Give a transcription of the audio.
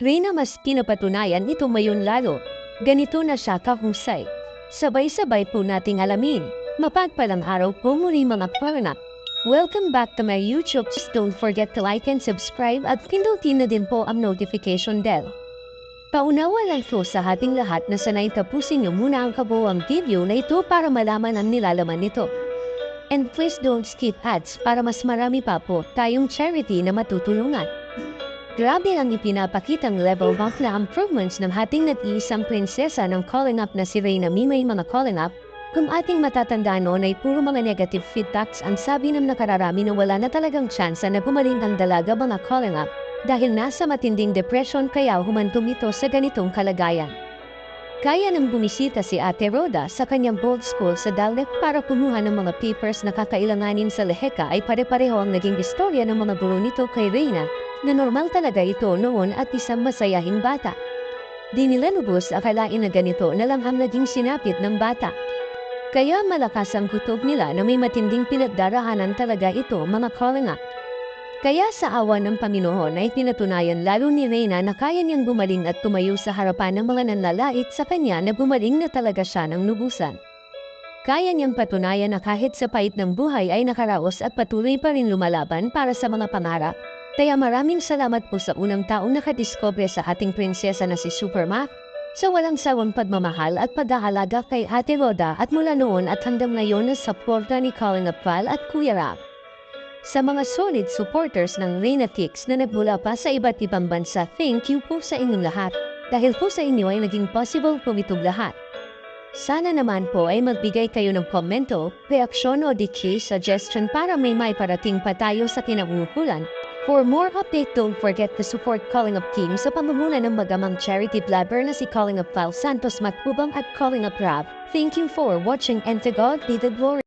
Reyna mas pinapatunayan ito mayon lalo. Ganito na siya kahusay. Sabay-sabay po nating alamin. Mapagpalang araw po muli mga parana. Welcome back to my YouTube. Just don't forget to like and subscribe at pindutin na din po ang notification bell. Paunawa lang po sa ating lahat na sanay tapusin niyo muna ang kabuang video na ito para malaman ang nilalaman nito. And please don't skip ads para mas marami pa po tayong charity na matutulungan. Grabe ang ipinapakitang level up na improvements ng hating nag-iisang prinsesa ng calling up na si Reyna Mimay mga calling up. Kung ating matatandaan noon ay puro mga negative feedbacks ang sabi ng nakararami na wala na talagang tsansa na gumaling ang dalaga mga calling up. Dahil nasa matinding depression kaya humantong ito sa ganitong kalagayan. Kaya nang bumisita si Ate Rhoda sa kanyang board school sa Dalek para kumuha ng mga papers na kakailanganin sa leheka ay pare-pareho ang naging istorya ng mga guro nito kay Reyna na normal talaga ito noon at isang masayahing bata. Di nila lubos akalain na ganito na lang ang naging sinapit ng bata. Kaya malakas ang kutob nila na may matinding pinagdarahanan talaga ito mga calling up. Kaya sa awa ng Panginoon ay pinatunayan lalo ni Reyna na kaya niyang gumaling at tumayo sa harapan ng mga nanlalait sa kanya na gumaling na talaga siya ng lubusan. Kaya niyang patunayan na kahit sa pait ng buhay ay nakaraos at patuloy pa rin lumalaban para sa mga pangarap. Kaya maraming salamat po sa unang taong nakadiskobre sa ating prinsesa na si Supermac sa walang sawang pagmamahal at pag-aalaga kay Ate Roda at mula noon at hanggang ngayon na suporta ni Colin Apval at Kuya Rap. Sa mga solid supporters ng Reina Tix na nagmula pa sa iba't ibang bansa, thank you po sa inyong lahat. Dahil po sa inyo ay naging possible po itong lahat. Sana naman po ay magbigay kayo ng komento, reaksyon o diki suggestion para may may parating pa tayo sa kinauukulan. For more update, don't forget to support Calling Up Team sa pamumuno ng magamang charity blabber na si Calling Up Val Santos Matubang at Calling Up Rab. Thank you for watching and to God be the glory.